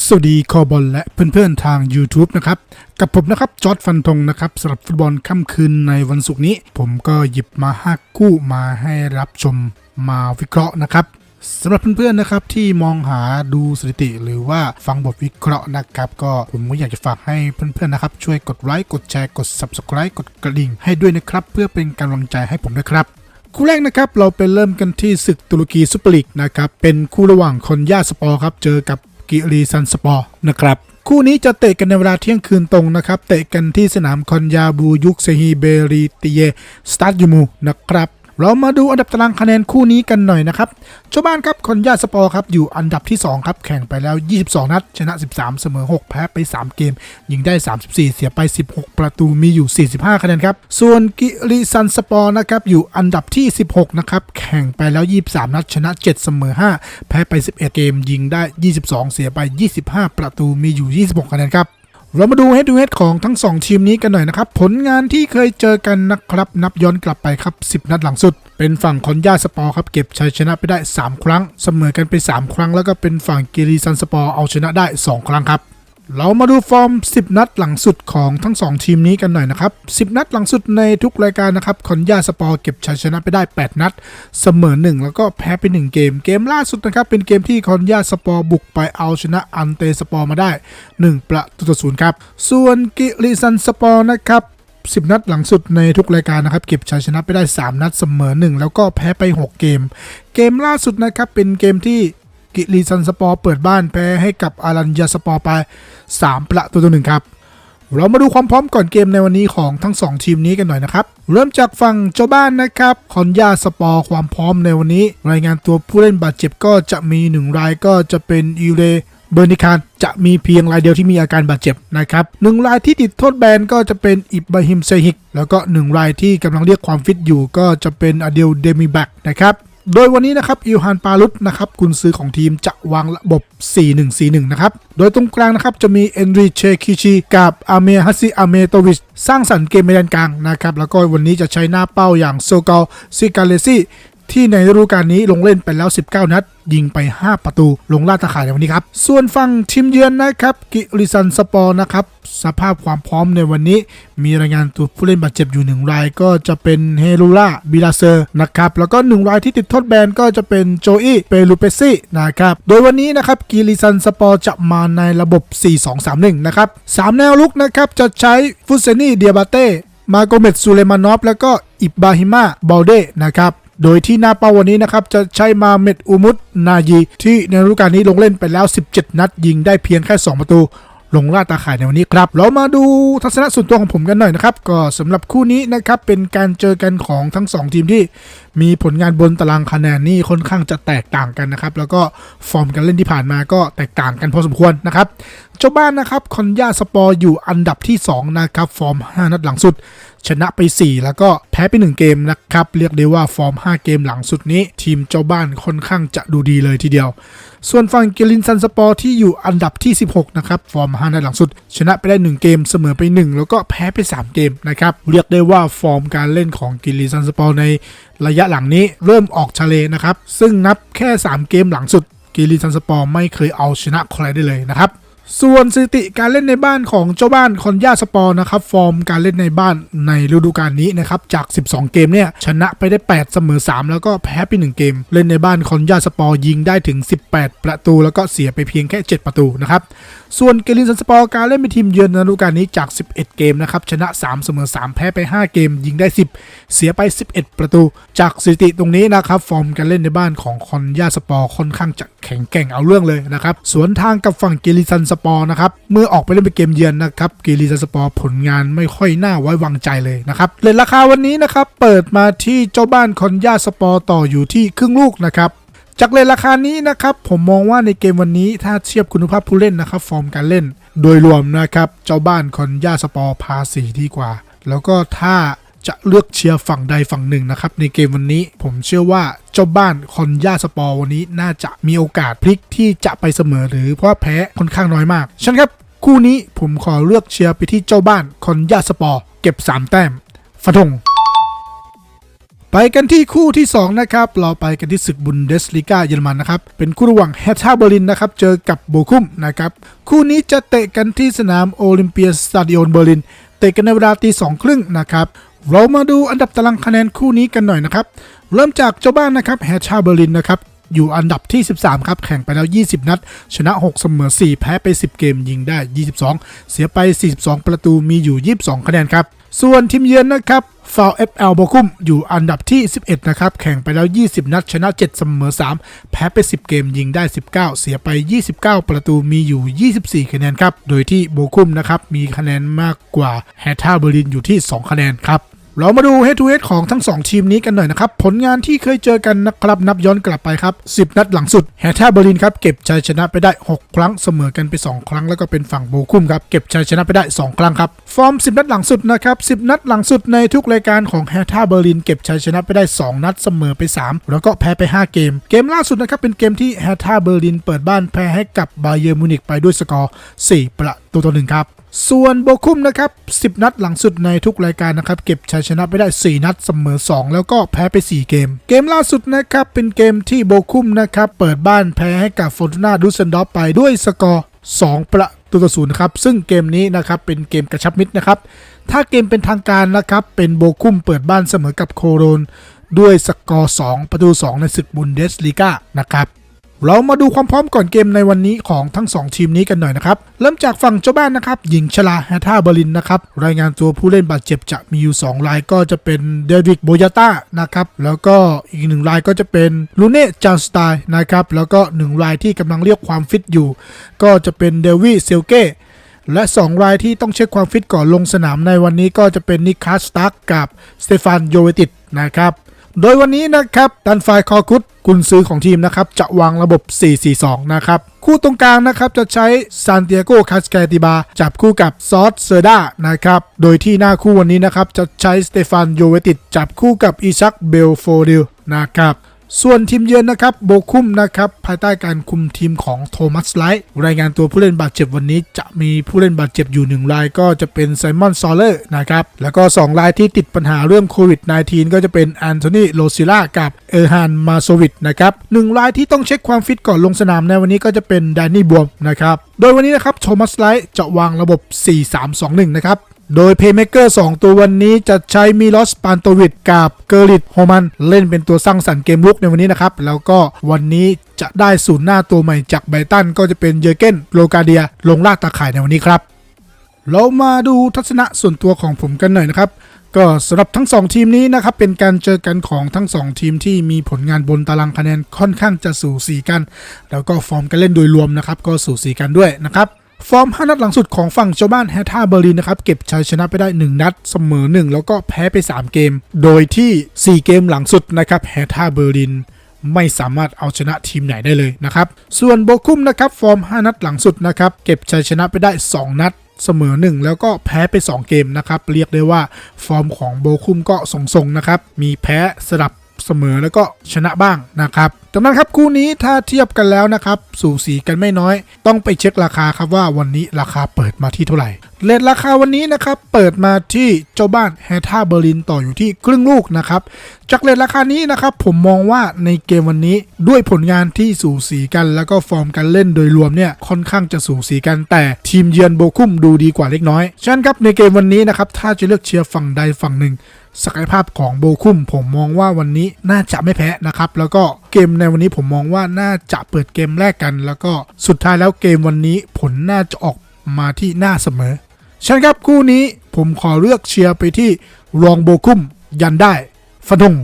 สวัสดีคอบอลและเพื่อนๆทาง YouTube นะครับ กับผมนะครับ จอร์ดฟันธงนะครับสำหรับฟุตบอลค่ำคืนในวันศุกร์นี้ ผมก็หยิบมาห้าคู่มาให้รับชมมาวิเคราะห์นะครับสำหรับเพื่อนๆนะครับที่มองหาดูสถิติหรือว่าฟังบทวิเคราะห์นะครับ ก็ผมก็อยากจะฝากให้เพื่อนๆนะครับ ช่วยกดไลค์กดแชร์กด Subscribe กดกระดิ่ง ให้ด้วยนะครับ เพื่อเป็นกำลังใจให้ผมด้วยครับคู่แรกนะครับเราไปเริ่มกันที่ศึกตุรกีซุปเปอร์ลีกนะครับเป็นคู่ระหว่างคอนยาสปอร์ครับเจอกับ กิรีซันสปอร์นะครับคู่นี้จะเตะกันในเวลาเที่ยงคืนตรงนะครับ เตะกันที่สนามคอนยาบูยุกเซฮีเบรีติเยสตาดิมูนะครับ เรามาดูอันดับตารางคะแนนคู่นี้กันหน่อยนะครับเจ้าบ้านครับคอนยาสปอร์ครับอยู่อันดับที่สองครับ แข่งไปแล้ว 22 นัด ชนะ 13 เสมอ 6 แพ้ไป 3 เกม ยิงได้ 34 เสียไป 16 ประตูมีอยู่ 45 คะแนนครับ ส่วนกิริซันสปอร์นะครับอยู่อันดับที่ 16 นะครับ แข่งไปแล้ว 23 นัด ชนะ 7 เสมอ 5 แพ้ไป 11 เกม ยิงได้ 22 เสียไป 25 ประตูมีอยู่ 26 คะแนนครับ เรามาดูเฮดดูเฮดของทั้ง 2 ทีมนี้กันหน่อยนะครับ ผลงานที่เคยเจอกันนะครับ นับย้อนกลับไปครับ 10 นัดหลังสุด เป็นฝั่งคอนยาสปอร์ครับ เก็บชัยชนะไปได้ 3 ครั้ง เสมอกันไป 3 ครั้ง แล้วก็เป็นฝั่งกิริซันสปอร์เอาชนะได้ 2 ครั้งครับ เรามาดูฟอร์ม 10 นัดหลังสุดของทั้ง 2 ทีมนี้กันหน่อยนะครับ 10 นัดหลังสุดในทุกรายการนะครับคอนยาสปอร์เก็บชัยชนะไปได้ 8 นัด เสมอ 1 แล้วก็แพ้ไป 1 เกม เกมล่าสุดนะครับ เป็นเกมที่คอนยาสปอร์บุกไปเอาชนะอันเตสปอร์มาได้ 1 ประตูต่อศูนย์ครับ ส่วนกิริซันสปอร์นะครับ10 นัดหลังสุดในทุกรายการนะครับ เก็บชัยชนะไปได้ 3 นัดเสมอ 1 แล้วก็แพ้ไป 6 เกม เกมล่าสุดนะครับเป็นเกมที่ กิริซันสปอร์เปิดบ้านแพ้ให้กับอารันยาสปอร์ไป 3 ประตูต่อหนึ่งครับ เรามาดูความพร้อมก่อนเกมในวันนี้ของทั้ง 2 ทีมนี้กันหน่อยนะครับ เริ่มจากฝั่งเจ้าบ้านนะครับคอนยาสปอร์ความพร้อมในวันนี้ รายงานตัวผู้เล่นบาดเจ็บก็จะมี 1 รายก็จะเป็นอิเรเบอร์นิคานจะมีเพียงรายเดียวที่มีอาการบาดเจ็บนะครับหนึ่งรายที่ติดโทษแบนก็จะเป็นอิบราฮิมเซฮิก แล้วก็1รายที่กำลังเรียกความฟิตอยู่ก็จะเป็นอเดลเดมิแบกนะครับ โดยวันนี้นะครับอิลฮันปาลุตนะครับกุนซือของทีมจะวางระบบ 4-1-4-1 นะครับ โดยตรงกลางนะครับจะมีเอนริเชคิชิกับอาเมฮัสซิอาเมโตวิชสร้างสรรค์เกมในด้านกลางนะครับ แล้วก็วันนี้จะใช้หน้าเป้าอย่างโซเกาซิกาเลซี่ ที่ในฤดูกาลนี้ลงเล่นไปแล้ว 19 นัด ยิงไป 5 ประตู ลงล่าตาข่ายในวันนี้ครับ ส่วนฝั่งทีมเยือนนะครับ กิริซันสปอร์นะครับ สภาพความพร้อมในวันนี้ มีรายงานตัวผู้เล่นบาดเจ็บอยู่หนึ่งราย ก็จะเป็นเฮลูล่าบิลาเซอร์นะครับ แล้วก็หนึ่งรายที่ติดโทษแบนก็จะเป็นโจอี้เปรูเปซี่นะครับ โดยวันนี้นะครับ กิริซันสปอร์จะมาในระบบ 4-2-3-1 นะครับสามแนวลุกนะครับ จะใช้ฟุเซนี่เดียบาเต้ มาโกเมตซูเลมานอฟ แล้วก็อิบบาฮิมาบอลเดนะครับ โดยที่หน้าเป้าวันนี้นะครับจะใช้มาเมดอุมุตนายีที่ในฤดูกาลนี้ลงเล่นไปแล้ว 17 นัด ยิงได้เพียงแค่ 2 ประตู ลงล่าตาข่ายในวันนี้ครับ เรามาดูทัศนะส่วนตัวของผมกันหน่อยนะครับ ก็สำหรับคู่นี้นะครับเป็นการเจอกันของทั้ง 2 ทีมที่มีผลงานบนตารางคะแนนนี่ค่อนข้างจะแตกต่างกันนะครับ แล้วก็ฟอร์มการเล่นที่ผ่านมาก็แตกต่างกันพอสมควรนะครับ เจ้าบ้านนะครับคอนยาสปอร์อยู่อันดับที่ 2 นะครับ ฟอร์ม 5 นัดหลังสุด ชนะไป 4 แล้วก็แพ้ไป 1 เกมนะครับ เรียกได้ว่าฟอร์ม 5 เกมหลังสุดนี้ ทีมเจ้าบ้านค่อนข้างจะดูดีเลยทีเดียว ส่วนฝั่งเกลินซันสปอร์ที่อยู่อันดับที่ 16 นะครับ ฟอร์ม 5 นัดหลังสุด ชนะไปได้ 1 เกมเสมอไป 1 แล้วก็แพ้ไป 3 เกมนะครับ เรียกได้ว่าฟอร์มการเล่นของเกลินซันสปอร์ใน ระยะหลังนี้เริ่มออกทะเลนะครับ ซึ่งนับแค่ 3 เกมหลังสุดกิริซันสปอร์ไม่เคยเอาชนะใครได้เลยนะครับ ส่วนสถิติการเล่นในบ้านของเจ้าบ้านคอนยาสปอร์นะครับ ฟอร์มการเล่นในบ้านในฤดูกาลนี้นะครับ จาก 12 เกมเนี่ย ชนะไปได้ 8 เสมอ 3 แล้วก็แพ้ไป1เกม เล่นในบ้านคอนยาสปอร์ยิงได้ถึง 18 ประตู แล้วก็เสียไปเพียงแค่ 7 ประตูนะครับ ส่วนเกลินซันสปอร์การเล่นเป็นทีมเยือนในฤดูกาลนี้จาก 11 เกมนะครับชนะ 3 เสมอ 3 แพ้ไป 5 เกม ยิงได้ 10 เสียไป 11 ประตู จากสถิติตรงนี้นะครับฟอร์มการเล่นในบ้านของคอนยาสปอร์ค่อนข้างจะแข็งแกร่งเอาเรื่องเลยนะครับสวนทางกับฝั่งเกลิซันสปอร์นะครับเมื่อออกไปเล่นเป็นเกมเยือนนะครับเกลิซันสปอร์ผลงานไม่ค่อยน่าไว้วางใจเลยนะครับเลทราคาวันนี้นะครับเปิดมาที่เจ้าบ้านคอนยาสปอร์ต่ออยู่ที่ครึ่งลูกนะครับจากเลทราคานี้นะครับผมมองว่าในเกมวันนี้ถ้าเทียบคุณภาพผู้เล่นนะครับฟอร์มการเล่น โดยรวมนะครับเจ้าบ้านคอนยาสปอร์พาสีดีกว่า แล้วก็ถ้า จะเลือกเชียร์ฝั่งใดฝั่งหนึ่งนะครับ ในเกมวันนี้ผมเชื่อว่าเจ้าบ้านคอนยาสปอร์วันนี้น่าจะมีโอกาสพลิกที่จะไปเสมอหรือเพราะแพ้ค่อนข้างน้อยมากฉันครับคู่นี้ผมขอเลือกเชียร์ไปที่เจ้าบ้านคอนยาสปอร์เก็บ 3 แต้มฟะทงไปกันที่คู่ที่ 2 นะครับ เราไปกันที่ศึกบุนเดสลิกาเยอรมันนะครับ เป็นคู่ระหว่างแฮต t าเบอร์ลินนะครับ เจอกับโบคุมนะครับ คู่นี้จะเตะกันที่สนามโอลิมเปียสตาดิโอนเบอร์ลิน เตะกันในเวลาตีสองครึ่งนะครับ เรามาดูอันดับตารางคะแนนคู่นี้กันหน่อยนะครับ เริ่มจากเจ้าบ้านนะครับแฮชาเบอร์ลินนะครับ อยู่อันดับที่ 13 ครับ แข่งไปแล้ว 20 นัด ชนะ 6 เสมอ 4 แพ้ไป 10 เกมยิงได้ 22 เสียไป 42 ประตูมีอยู่ 22 คะแนนครับ ส่วนทีมเยือนนะครับฟาว FL โบคุมอยู่อันดับที่ 11 นะครับ แข่งไปแล้ว 20 นัด ชนะ 7 เสมอ 3 แพ้ไป 10 เกมยิงได้ 19 เสียไป 29 ประตูมีอยู่ 24 คะแนนครับ โดยที่โบคุมนะครับ มีคะแนนมากกว่าแฮท่าเบอร์ลินอยู่ที่ 2 คะแนนครับ เรามาดู head to h e a ของทั้ง 2 ทีมนี้กันหน่อยนะครับ ผลงานที่เคยเจอกันนะครับ นับย้อนกลับไปครับ 10 นัดหลังสุดแฮท่าเบอร์ลินครับ เก็บชัยชนะไปได้ 6 ครั้งเสมอกันไป 2 ครั้งแล้วก็เป็นฝั่งโบคุมครับ เก็บชัยชนะไปได้ 2 ครั้งครับ ฟอร์ม 10 นัดหลังสุดนะครับ 10 นัดหลังสุดในทุกรายการของแฮท่าเบอร์ลินเก็บชัยชนะไปได้ 2 นัดเสมอไป 3 แล้วก็แพ้ไป 5 เกม เกมล่าสุดนะครับเป็นเกมที่แฮท่าเบอร์ลินเปิดบ้านแพ้ให้กับบาเยอร์มูนิกไปด้วยสกอร์4ประ ตูต่อหนึ่งครับ ส่วนโบคุมนะครับ 10 นัดหลังสุดในทุกรายการนะครับ เก็บชัยชนะไปได้ 4 นัดเสมอ 2 แล้วก็แพ้ไป 4 เกม เกมล่าสุดนะครับ เป็นเกมที่โบคุมนะครับ เปิดบ้านแพ้ให้กับฟอร์ตูนาดูเซนดอฟไปด้วยสกอร์ 2 ประตูต่อศูนย์ครับ ซึ่งเกมนี้นะครับ เป็นเกมกระชับมิตรนะครับ ถ้าเกมเป็นทางการนะครับ เป็นโบคุมเปิดบ้านเสมอกับโคโรนด้วยสกอร์ 2 ประตู 2 ในศึกบุนเดสลีกานะครับ เรามาดูความพร้อมก่อนเกมในวันนี้ของทั้ง 2 ทีมนี้กันหน่อยนะครับ เริ่มจากฝั่งเจ้าบ้านนะครับ หญิงชลาแฮท่าเบอร์ลินนะครับ รายงานตัวผู้เล่นบาดเจ็บจะมีอยู่ 2 รายก็จะเป็นเดวิดโบยาต้านะครับ แล้วก็อีกหนึ่งรายก็จะเป็นลูเน่จานสไตน์นะครับ แล้วก็หนึ่งรายที่กำลังเรียกความฟิตอยู่ ก็จะเป็นเดวิเซลเก้และ 2 รายที่ต้องเช็คความฟิตก่อนลงสนามในวันนี้ก็จะเป็นนิคัสตาร์กกับสเตฟานโยเวติตนะครับ โดยวันนี้นะครับดันไฟคอคุตกุนซื้อของทีมนะครับจะวางระบบ 4-4-2 นะครับ คู่ตรงกลางนะครับจะใช้ซานเตียโกคาสแกติบา จับคู่กับซอสเซอร์ดานะครับ โดยที่หน้าคู่วันนี้นะครับจะใช้สเตฟานโยเวติตจับคู่กับอีซักเบลโฟดิลนะครับ ส่วนทีมเยือนนะครับโบคุมนะครับภายใต้การคุมทีมของโทมัสไลท์รายงานตัวผู้เล่นบาดเจ็บวันนี้จะมีผู้เล่นบาดเจ็บอยู่หนึ่งรายก็จะเป็นไซมอนซอลเลอร์นะครับแล้วก็ 2 รายที่ติดปัญหาเรื่องโควิด -19 ก็จะเป็นแอนโทนีโลซิล่ากับเออร์ฮานมาโซวิดนะครับหนึ่งรายที่ต้องเช็คความฟิตก่อนลงสนามในวันนี้ก็จะเป็นแดนนี่บวมนะครับโดยวันนี้นะครับโทมัสไลท์จะวางระบบ 4-3-2-1 นะครับ โดยเพย์เม k เกอร์2ตัววันนี้จะใช้มิลอสปานโตวิดกับเกอริตโฮมันเล่นเป็นตัวสร้างสรรค์เกมลุกในวันนี้นะครับ แล้วก็วันนี้จะได้ศูนย์หน้าตัวใหม่จากไบตันก็จะเป็นเยอร์เกนโลกาเดีย ลงลากตาข่ายในวันนี้ครับ เรามาดูทัศนะส่วนตัวของผมกันหน่อยนะครับก็สำหรับทั้ง 2 ทีมนี้นะครับ เป็นการเจอกันของทั้ง 2 ทีมที่มีผลงานบนตารางคะแนนค่อนข้างจะสูสีกัน แล้วก็ฟอร์มการเล่นโดยรวมนะครับ ก็สูสีกันด้วยนะครับ ฟอร์ม 5 นัดหลังสุดของฝั่งเจ้าบ้านแฮท่าเบอร์ลินนะครับ เก็บชัยชนะไปได้ 1 นัดเสมอ 1 แล้วก็แพ้ไป 3 เกม โดยที่ 4 เกมหลังสุดนะครับแฮท่าเบอร์ลินไม่สามารถเอาชนะทีมไหนได้เลยนะครับ ส่วนโบคุมนะครับฟอร์ม 5 นัดหลังสุดนะครับ เก็บชัยชนะไปได้ 2 นัดเสมอ 1 แล้วก็แพ้ไป 2 เกมนะครับ เรียกได้ว่าฟอร์มของโบคุมก็ทรงๆนะครับ มีแพ้สลับ เสมอแล้วก็ชนะบ้างนะครับดังนั้นครับคู่นี้ถ้าเทียบกันแล้วนะครับ สูสีกันไม่น้อย ต้องไปเช็คราคาครับว่าวันนี้ราคาเปิดมาที่เท่าไหร่เลทราคาวันนี้นะครับ เปิดมาที่เจ้าบ้านแฮท่าเบอร์ลินต่ออยู่ที่ครึ่งลูกนะครับจากเลทราคานี้นะครับผมมองว่าในเกมวันนี้ด้วยผลงานที่สูสีกันแล้วก็ฟอร์มการเล่นโดยรวมเนี่ยค่อนข้างจะสูสีกันแต่ทีมเยือนโบคุมดูดีกว่าเล็กน้อยฉะนั้นครับในเกมวันนี้นะครับถ้าจะเลือกเชียร์ฝั่งใดฝั่งหนึ่ง ศักยภาพของโบคุมผมมองว่าวันนี้น่าจะไม่แพ้นะครับ แล้วก็เกมในวันนี้ผมมองว่าน่าจะเปิดเกมแรกกัน แล้วก็สุดท้ายแล้วเกมวันนี้ผลน่าจะออกมาที่หน้าเสมอฉะนันครับคู่นี้ผมขอเลือกเชียร์ไปที่รองโบคุมยันได้ฟันธง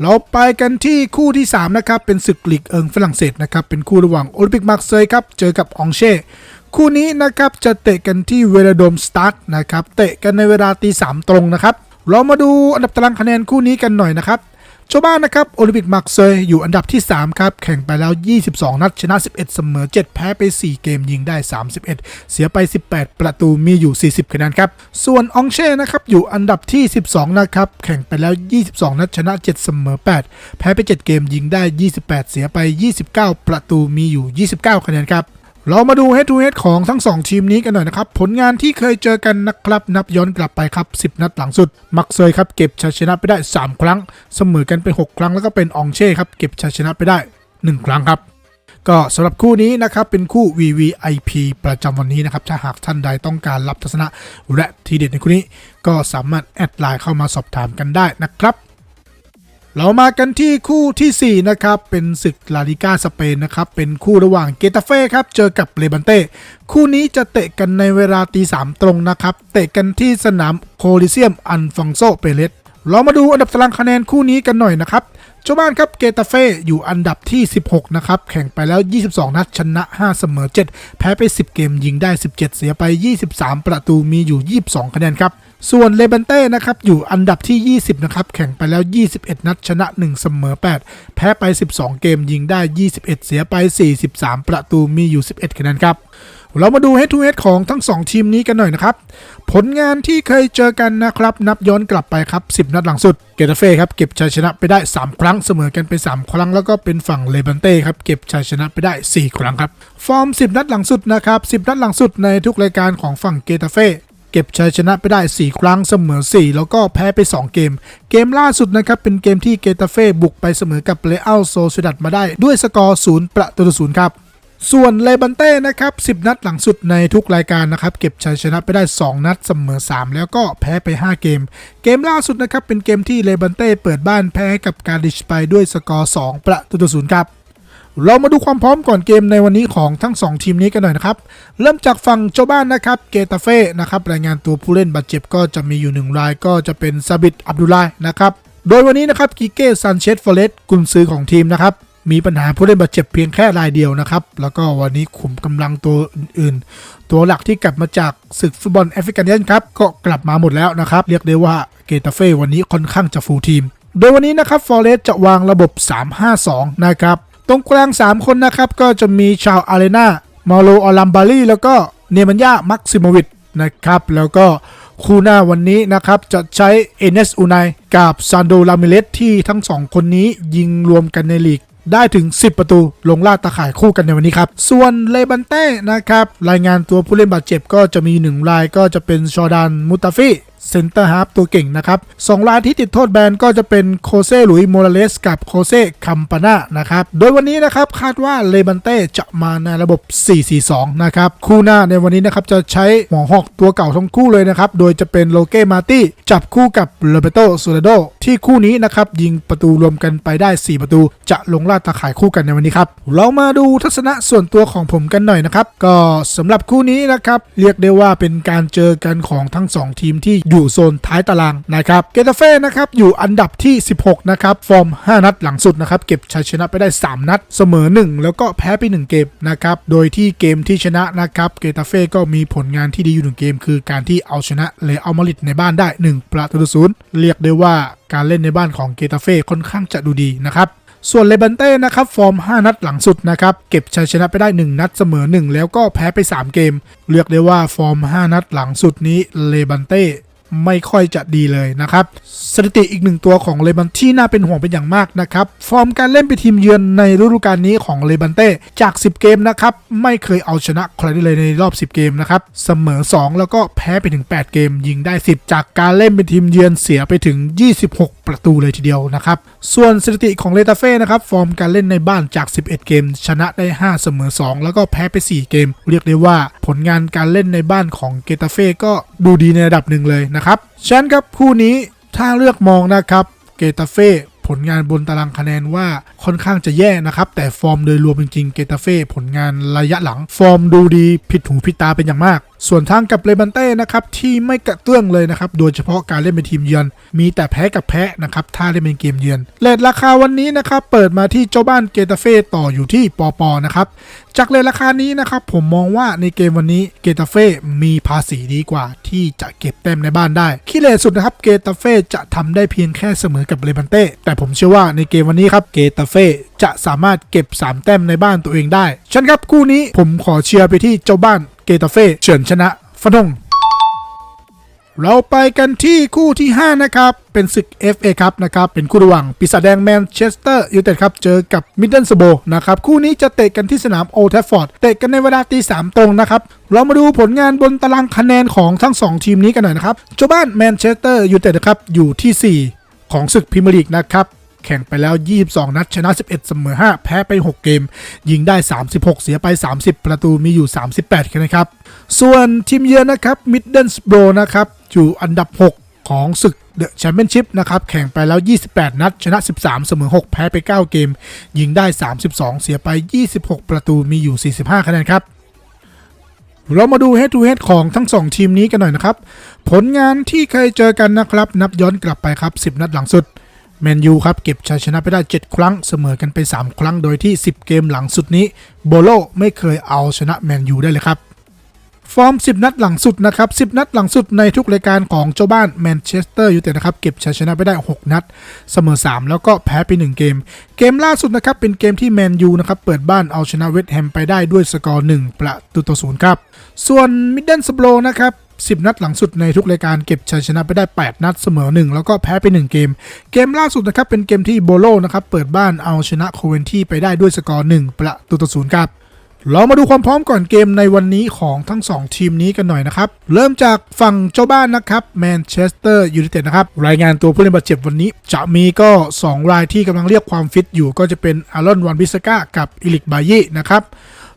เราไปกันที่คู่ที่ 3 นะครับ เป็นศึกลีกเอิงฝรั่งเศสนะครับ เป็นคู่ระหว่างโอลิมปิกมาร์เซย์ครับ เจอกับองเช่ คู่นี้นะครับจะเตะกันที่เวลาโดมสตาร์ทนะครับเตะกันในเวลาตีสามตรงนะครับเรามาดูอันดับตารางคะแนนคู่นี้กันหน่อยนะครับชาวบ้านนะครับโอลิมปิกมาร์เซย์อยู่อันดับที่ 3 ครับ แข่งไปแล้ว 22 นัด ชนะ 11 เสมอ 7 แพ้ไป 4 เกมยิงได้ 31 เสียไป 18 ประตูมีอยู่ 40 คะแนนครับ ส่วนองเช่นะครับอยู่อันดับที่ 12 นะครับ แข่งไปแล้ว 22 นัด ชนะ 7 เสมอ 8 แพ้ไป 7 เกมยิงได้ 28 เสียไป 29 ประตูมีอยู่ 29 คะแนนครับ เรามาดู head to head ของทั้ง 2 ทีมนี้กันหน่อยนะครับ ผลงานที่เคยเจอกันนะครับ นับย้อนกลับไปครับ 10 นัดหลังสุด มักเซยครับเก็บชัยชนะไปได้ 3 ครั้ง เสมอกันไป 6 ครั้งแล้วก็เป็นอองเช่ครับเก็บชัยชนะไปได้ 1 ครั้งครับ ก็สำหรับคู่นี้นะครับเป็นคู่ VVIP ประจำวันนี้นะครับ ถ้าหากท่านใดต้องการรับทัศนะและทีเด็ดในคู่นี้ ก็สามารถแอดไลน์เข้ามาสอบถามกันได้นะครับ เรามากันที่คู่ทีสี่ 4 นะครับ เป็นศึกลาลิกาสเปนนะครับ เป็นคู่ระหว่างเกตาเฟ่ครับ เจอกับเลบันเต้ คู่นี้จะเตะกันในเวลาตีสามตรงนะครับ เตะกันที่สนามโคลิเซียมอันฟองโซเปเรส เรามาดูอันดับตารางคะแนนคู่นี้กันหน่อยนะครับ เจ้าบ้านครับเกตาเฟ่อยู่อันดับที่ 16 นะครับ แข่งไปแล้ว 22 นัดชนะ 5 เสมอ 7 แพ้ไป 10 เกมยิงได้ 17 เสียไป 23 ประตูมีอยู่ 22 คะแนนครับ ส่วนเลเบนเต้นะครับอยู่อันดับที่ 20 นะครับ แข่งไปแล้ว 21 นัดชนะ 1 เสมอ 8 แพ้ไป 12 เกมยิงได้ 21 เสียไป 43 ประตูมีอยู่ 11 คะแนนครับ เรามาดู head to head ของทั้ง 2 ทีมนี้กันหน่อยนะครับ ผลงานที่เคยเจอกันนะครับ นับย้อนกลับไปครับ 10 นัดหลังสุด เกตาเฟ่ครับ เก็บชัยชนะไปได้ 3 ครั้งเสมอกันไป 3 ครั้ง แล้วก็เป็นฝั่งเลบันเต้ครับ เก็บชัยชนะไปได้ 4 ครั้งครับ ฟอร์ม 10 นัดหลังสุดนะครับ 10 นัดหลังสุดในทุกรายการของฝั่งเกตาเฟ่เก็บชัยชนะไปได้ 4 ครั้งเสมอ 4 แล้วก็แพ้ไป 2 เกม เกมล่าสุดนะครับเป็นเกมที่เกตาเฟ่บุกไปเสมอกับเรอัลโซซิดัดมาได้ด้วยสกอร์ 0 ประตูศูนย์ครับ ส่วนเลบันเต้นะครับ 10 นัดหลังสุดในทุกรายการนะครับ เก็บชัยชนะไปได้ 2 นัดเสมอ 3 แล้วก็แพ้ไป 5 เกม เกมล่าสุดนะครับ เป็นเกมที่เลบันเต้เปิดบ้านแพ้กับการดิชไปด้วยสกอร์ 2 ประตูต่อศูนย์ครับ เรามาดูความพร้อมก่อนเกมในวันนี้ของทั้ง 2 ทีมนี้กันหน่อยนะครับ เริ่มจากฝั่งเจ้าบ้านนะครับเกตาเฟ่นะครับรายงานตัวผู้เล่นบาดเจ็บก็จะมีอยู่หนึ่งรายก็จะเป็นซาบิดอับดุลไลนะครับโดยวันนี้นะครับกิเก้ซันเชสฟอเรสกุนซือของทีมนะครับ มีปัญหาผู้เล่นบาดเจ็บเพียงแค่รายเดียวนะครับ แล้วก็วันนี้ขุมกำลังตัวอื่นๆ ตัวหลักที่กลับมาจากศึกฟุตบอลแอฟริกันเนียนครับก็กลับมาหมดแล้วนะครับ เรียกได้ว่าเกตาเฟ่วันนี้ค่อนข้างจะฟูลทีม โดยวันนี้นะครับฟอเรสจะวางระบบ 3-5-2 นะครับ ตรงกลาง 3 คนนะครับ ก็จะมีชาวอารีนามาโลอลัมบารีแล้วก็เนมันยามักซิโมวิชนะครับ แล้วก็คู่หน้าวันนี้นะครับ จะใช้เอเนสอูไนกับซานโดลามิเลสที่ทั้งสองคนนี้ยิงรวมกันในลีก ได้ถึง 10 ประตู ลงลาดตาข่ายคู่กันในวันนี้ครับ ส่วนเลบันเต้นะครับ รายงานตัวผู้เล่นบาดเจ็บก็จะมี 1 รายก็จะเป็นชอร์ดานมุตาฟีเซนเตอร์ฮาร์ฟตัวเก่งนะครับสองรายที่ติดโทษแบนก็จะเป็นโคเซ่หลุยโมราเลสกับโคเซ่คัมปาน่านะครับ โดยวันนี้นะครับคาดว่าเลบันเต้จะมาในระบบ 4-4-2 นะครับ คู่หน้าในวันนี้นะครับจะใช้หมอหอกตัวเก่าทั้งคู่เลยนะครับ โดยจะเป็นโลเก้มาตี้จับคู่กับโรเบโตโซเลโดที่คู่นี้นะครับยิงประตูรวมกันไปได้ 4 ประตู จะลงล่าตาข่ายคู่กันในวันนี้ครับเรามาดูทัศนะส่วนตัวของผมกันหน่อยนะครับก็สำหรับคู่นี้นะครับเรียกได้ว่าเป็นการเจอกันของทั้ง 2 ทีมที่อยู่โซนท้ายตารางนะครับเกตาเฟ่นะครับอยู่อันดับที่ 16 นะครับ ฟอร์ม 5 นัดหลังสุดนะครับ เก็บชัยชนะไปได้ 3 นัด เสมอ 1 แล้วก็แพ้ไป 1 เกมนะครับ โดยที่เกมที่ชนะนะครับ เกตาเฟ่ก็มีผลงานที่ดีอยู่ 1 เกม คือการที่เอาชนะเลอัลมาริดในบ้านได้ 1 ประตูต่อศูนย์เรียกได้ว่าการเล่นในบ้านของเกตาเฟ่ค่อนข้างจะดูดีนะครับส่วนเลบันเต้นะครับฟอร์ม 5 นัดหลังสุดนะครับเก็บชัยชนะไปได้ 1 นัดเสมอ 1 แล้วก็แพ้ไป 3 เกม เรียกได้ว่าฟอร์ม 5 นัดหลังสุดนี้เลบันเต้ ไม่ค่อยจะดีเลยนะครับ สถิติอีกหนึ่งตัวของเลบันที่น่าเป็นห่วงเป็นอย่างมากนะครับ ฟอร์มการเล่นเป็นทีมเยือนในฤดูกาลนี้ของเลบันเต้จาก 10 เกมนะครับ ไม่เคยเอาชนะใครได้เลยในรอบ 10 เกมนะครับ เสมอ 2 แล้วก็แพ้ไปถึง 8 เกม ยิงได้ 10 จากการเล่นเป็นทีมเยือนเสียไปถึง 26 ประตูเลยทีเดียวนะครับส่วนสถิติของเลตาเฟ่นะครับฟอร์มการเล่นในบ้านจาก 11 เกม ชนะได้ 5 เสมอ 2 แล้วก็แพ้ไป 4 เกม เรียกได้ว่าผลงานการเล่นในบ้านของเกตาเฟ่ก็ดูดีในระดับหนึ่งเลยนะครับฉะนั้นครับคู่นี้ถ้าเลือกมองนะครับเกตาเฟ่ผลงานบนตารางคะแนนว่าค่อนข้างจะแย่นะครับ แต่ฟอร์มโดยรวมจริงๆ เกตาเฟ่ผลงานระยะหลัง ฟอร์มดูดีผิดหูผิดตาเป็นอย่างมากส่วนทางกับเลบันเต้นะครับที่ไม่กระเตื้องเลยนะครับโดยเฉพาะการเล่นเป็นทีมเยือน มีแต่แพ้กับแพ้นะครับถ้าเล่นเป็นเกมเยือนเลทราคาวันนี้นะครับเปิดมาที่เจ้าบ้านเกตาเฟ่ต่ออยู่ที่ปอปอนะครับจากเลทราคานี้นะครับผมมองว่าในเกมวันนี้เกตาเฟ่มีภาษีดีกว่า ที่จะเก็บแต้มในบ้านได้ขี้เลสุดนะครับเกตาเฟ่จะทำได้เพียงแค่เสมอกับเลบันเต้แต่ผมเชื่อว่าในเกมวันนี้ครับเกตาเฟ่จะสามารถเก็บ 3 แต้มในบ้านตัวเองได้ฉันครับคู่นี้ผมขอเชียร์ไปที่เจ้าบ้านเกตาเฟ่เฉือนชนะฟันธงเราไปกันที่คู่ที่ 5 นะครับ เป็นศึก FA ครับนะครับ เป็นคู่ระหว่างปีศาจแดงแมนเชสเตอร์ยูไนเต็ดครับ เจอกับมิดเดิลสโบนะครับ คู่นี้จะเตะกันที่สนามโอ l d ทฟฟอร์ด เตะกันในเวลาตีสามตรงนะครับ เรามาดูผลงานบนตารางคะแนนของทั้ง 2 ทีมนี้กันหน่อยนะครับเจ้าบ้านแมนเชสเตอร์ยูไนเต็ดครับ อยู่ที่ 4 ของศึกพรีเมียร์ลีกนะครับ แข่งไปแล้ว 22 นัดชนะ 11 เสมอ 5 แพ้ไป 6 เกม ยิงได้ 36 เสียไป 30 ประตูมีอยู่ 38คะแนนครับ ส่วนทีมเยือนนะครับมิดเดิลสโบรนะครับ อยู่อันดับ 6 ของศึกเดอะแชมเปี้ยนชิพนะครับ แข่งไปแล้ว 28 นัด ชนะ 13 เสมอ 6 แพ้ไป 9 เกม ยิงได้ 32 เสียไป 26 ประตูมีอยู่ 45คะแนนครับเรามาดู head to head ของทั้ง 2 ทีมนี้กันหน่อยนะครับ ผลงานที่เคยเจอกันนะครับ นับย้อนกลับไปครับ 10 นัดหลังสุด แมนยูครับเก็บชัยชนะไปได้ 7 ครั้งเสมอกันไป 3 ครั้งโดยที่ 10 เกมหลังสุดนี้ โบโลไม่เคยเอาชนะแมนยูได้เลยครับฟอร์ม 10 นัดหลังสุดนะครับ 10 นัดหลังสุดในทุกรายการของเจ้าบ้านแมนเชสเตอร์ยูไนเต็ดนะครับ เก็บชัยชนะไปได้ 6 นัด เสมอ 3 แล้วก็แพ้ไป 1 เกม เกมล่าสุดนะครับ เป็นเกมที่แมนยูนะครับ เปิดบ้านเอาชนะเวสต์แฮมไปได้ด้วยสกอร์ 1 ประตูต่อศูนย์ครับ ส่วนมิดเดิลสโบรนะครับ 10 นัดหลังสุดในทุกรายการเก็บชัยชนะไปได้ 8 นัดเสมอ 1 แล้วก็แพ้ไป 1 เกม เกมล่าสุดนะครับเป็นเกมที่โบโลนะครับเปิดบ้านเอาชนะโคเวนที่ไปได้ด้วยสกอร์ 1 ประตูต่อศูนย์ครับเรามาดูความพร้อมก่อนเกมในวันนี้ของทั้ง 2 ทีมนี้กันหน่อยนะครับ เริ่มจากฝั่งเจ้าบ้านนะครับแมนเชสเตอร์ยูไนเต็ดนะครับ รายงานตัวผู้เล่นบาดเจ็บวันนี้ จะมีก็ 2 รายที่กำลังเรียกความฟิตอยู่ก็จะเป็นอารอนวันบิสก้ากับอิลิกบายีนะครับ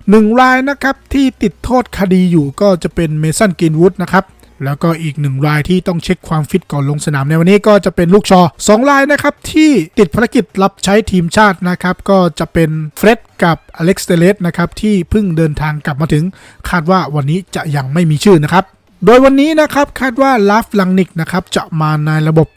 หนึ่งรายนะครับที่ติดโทษคดีอยู่ก็จะเป็นเมสันกินวูดนะครับแล้วก็อีกหนึ่งรายที่ต้องเช็คความฟิตก่อนลงสนามในวันนี้ก็จะเป็นลูกชอสองรายนะครับที่ติดภารกิจรับใช้ทีมชาตินะครับ ก็จะเป็นเฟร็ดกับอเล็กซ์เตเลสนะครับที่เพิ่งเดินทางกลับมาถึง คาดว่าวันนี้จะยังไม่มีชื่อนะครับ โดยวันนี้นะครับคาดว่าลาฟลังนิกนะครับจะมาในระบบ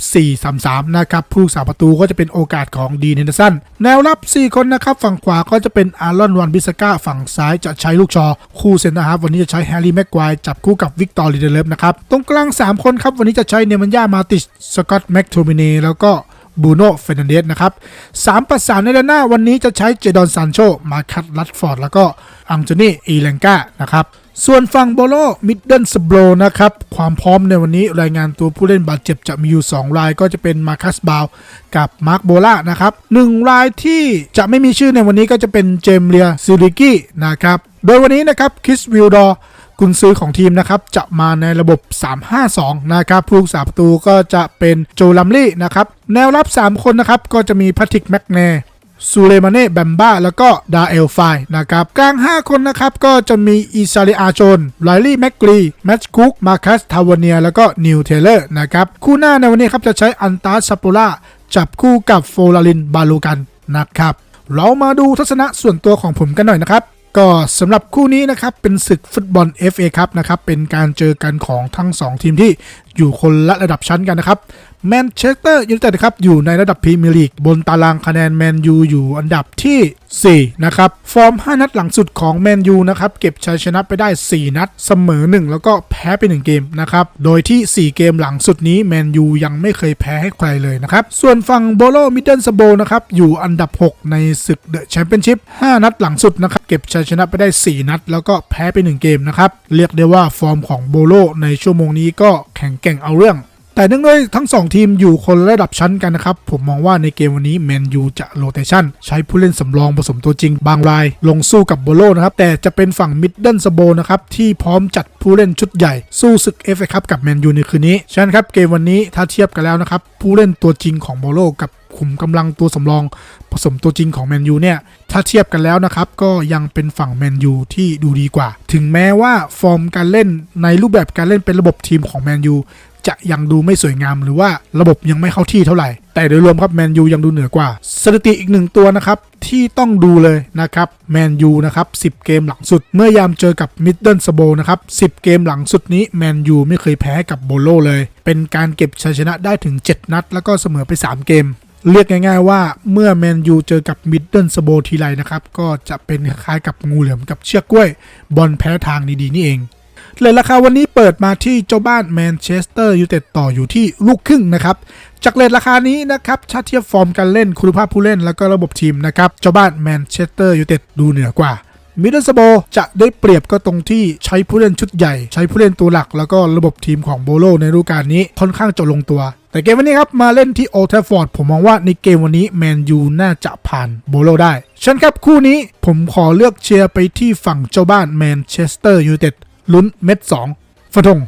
4-3-3 นะครับผู้รักษาประตูก็จะเป็นโอกาสของดีเฮนสันแนวรับ 4 คนนะครับฝั่งขวาก็จะเป็นอารอนวันบิสก้าฝั่งซ้ายจะใช้ลูกชอ คู่เซนนะครับวันนี้จะใช้แฮร์รี่แม็กควายจับคู่กับวิกตอร์ลีเดเลฟนะครับตรงกลาง 3 คนครับวันนี้จะใช้เนมันยามาติชสกอตแม็กโทมินีแล้วก็บูโน่เฟรนเดสนะครับสามประสานในด้านหน้าวันนี้จะใช้เจดอนซานโชมาคัตลัดฟอร์ดแล้วก็อังโจนีอีเลงกานะครับ ส่วนฝั่งโบโลมิดเดิลสโบรนะครับ ความพร้อมในวันนี้รายงานตัวผู้เล่นบาดเจ็บจะมีอยู่ 2 รายก็จะเป็นมาคัสบาวกับมาร์คโบล่านะครับหนึ่งรายที่จะไม่มีชื่อในวันนี้ก็จะเป็นเจมเลียซิลิกี้นะครับ โดยวันนี้นะครับคริสวิลดอร์กุนซือของทีมนะครับ จะมาในระบบ 352 นะครับผู้รักษาประตูก็จะเป็นโจลัมลี่นะครับ แนวรับ 3 คนนะครับ ก็จะมีพัทิกแมกเน ซูเลมาเน่แบมบ้าแล้วก็ดาเอลไฟนะครับกลาง 5 คนนะครับก็จะมีอิซาริอาโจนไลลี่แมกกรีแมชคุกมาคัสทาวเนียแล้วก็นิวเทเลอร์นะครับคู่หน้าในวันนี้ครับจะใช้อันตาซาปูล่าจับคู่กับโฟลารินบาลูกันนะครับเรามาดูทัศนะส่วนตัวของผมกันหน่อยนะครับก็สำหรับคู่นี้นะครับเป็นศึกฟุตบอล FA ครับนะครับเป็นการเจอกันของทั้ง 2 ทีมที่อยู่คนละระดับชั้นกันนะครับแมนเชสเตอร์ยูไนเต็ดครับอยู่ในระดับพรีเมียร์ลีกบนตารางคะแนนแมนยูอยู่อันดับที่ 4 นะครับ ฟอร์ม 5 นัดหลังสุดของแมนยูนะครับ เก็บชัยชนะไปได้ 4 นัด เสมอ 1 แล้วก็แพ้ไป 1 เกมนะครับ โดยที่ 4 เกมหลังสุดนี้แมนยูยังไม่เคยแพ้ให้ใครเลยนะครับ ส่วนฝั่งโบโลมิดเดิลสโบนะครับอยู่อันดับ 6 ในศึกเดอะแชมเปี้ยนชิพ5นัดหลังสุดนะครับเก็บชัยชนะไปได้ 4 นัด แล้วก็แพ้ไป 1 เกมนะครับเรียกได้ว่าฟอร์มของโบโลในชั่วโมงนี้ก็แข็งแกร่งเอาเรื่อง แต่เนื่องด้วยทั้ง 2 ทีมอยู่คนละระดับชั้นกันนะครับ ผมมองว่าในเกมวันนี้แมนยูจะโรเตชันใช้ผู้เล่นสำรองผสมตัวจริงบางราย ลงสู้กับโบโลนะครับ แต่จะเป็นฝั่งมิดเดิลสโบนะครับ ที่พร้อมจัดผู้เล่นชุดใหญ่ สู้ศึกเอฟเอคัพกับแมนยูในคืนนี้ฉะนั้นครับเกมวันนี้ถ้าเทียบกันแล้วนะครับผู้เล่นตัวจริงของโบโลกับ ขุมกำลังตัวสำรองผสมตัวจริงของแมนยูเนี่ย ถ้าเทียบกันแล้วนะครับ ก็ยังเป็นฝั่งแมนยูที่ดูดีกว่า ถึงแม้ว่าฟอร์มการเล่นในรูปแบบการเล่นเป็นระบบทีมของแมนยูจะยังดูไม่สวยงามหรือว่าระบบยังไม่เข้าที่เท่าไหร่ แต่โดยรวมครับแมนยูยังดูเหนือกว่า สถิติอีกหนึ่งตัวนะครับ ที่ต้องดูเลยนะครับแมนยูนะครับ 10 เกมหลังสุด เมื่อยามเจอกับมิดเดิลสโบนะครับ 10 เกมหลังสุดนี้แมนยูไม่เคยแพ้กับโบโลเลย เป็นการเก็บชัยชนะได้ถึง 7 นัด แล้วก็เสมอไป 3 เกม เรียกง่ายๆว่าเมื่อแมนยูเจอกับมิดเดิลสโบทีไรนะครับ ก็จะเป็นคล้ายกับงูเหลือมกับเชือกกล้วย บอลแพ้ทางดีๆนี่เองเลยราคาวันนี้เปิดมาที่เจ้าบ้านแมนเชสเตอร์ยูไนเต็ดต่ออยู่ที่ลูกครึ่งนะครับ จากเลทราคานี้นะครับชาเทียบฟอร์มการเล่นคุณภาพผู้เล่นแล้วก็ระบบทีมนะครับเจ้าบ้านแมนเชสเตอร์ยูไนเต็ดดูเหนือกว่า มิดเดิลสโบจะได้เปรียบก็ตรงที่ใช้ผู้เล่นชุดใหญ่ ใช้ผู้เล่นตัวหลัก แล้วก็ระบบทีมของโบโลในฤดูกาลนี้ค่อนข้างจะลงตัว แต่เกมวันนี้ครับ มาเล่นที่โอเทฟฟอร์ดผมมองว่าในเกมวันนี้แมนยูน่าจะผ่านโบโลได้ฉันครับคู่นี้ผมขอเลือกเชียร์ไปที่ฝั่งเจ้าบ้านแมนเชสเตอร์ยูไนเต็ดลุ้นเม็ดสองฟะทง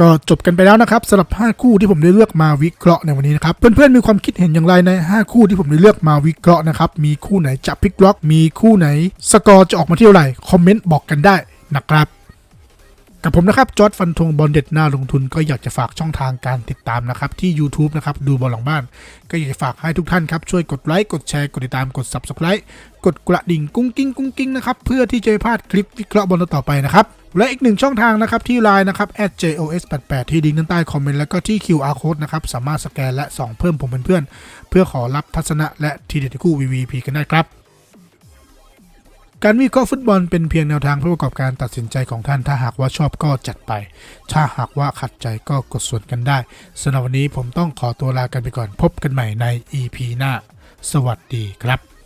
ก็จบกันไปแล้วนะครับสำหรับ 5 คู่ที่ผมได้เลือกมาวิเคราะห์ในวันนี้นะครับเพื่อนๆมีความคิดเห็นอย่างไรใน 5 คู่ที่ผมได้เลือกมาวิเคราะห์นะครับมีคู่ไหนจะพลิกล็อก มีคู่ไหน สกอร์จะออกมาเท่าไหร่คอมเมนต์บอกกันได้นะครับกับผมนะครับจอร์ดฟันธงบอลเด็ดหน้าลงทุนก็อยากจะฝากช่องทางการติดตามนะครับที่ YouTube นะครับดูบอลหลังบ้าน ก็อยากจะฝากให้ทุกท่านครับช่วยกดไลค์กดแชร์กดติดตามกด Subscribe กดกระดิ่งกุ้งกิ้งกุ้งกิ้งนะครับเพื่อที่จะไม่พลาดคลิปวิเคราะห์บอลต่อไปนะครับ และอีกหนึ่งช่องทางนะครับที่ Line นะครับ @jos88 ที่ลิงก์ด้านใต้คอมเมนต์แล้วก็ที่ QR code นะครับ สามารถสแกนและส่องเพิ่มผมเป็นเพื่อน เพื่อขอรับทัศนะและทีเด็ดคู่ VVP กันได้ครับ การวิเคราะห์ฟุตบอลเป็นเพียงแนวทางเพื่อประกอบการตัดสินใจของท่าน ถ้าหากว่าชอบก็จัดไป ถ้าหากว่าขัดใจก็กดส่วนกันได้สำหรับวันนี้ผมต้องขอตัวลากันไปก่อนพบกันใหม่ใน EP หน้า สวัสดีครับ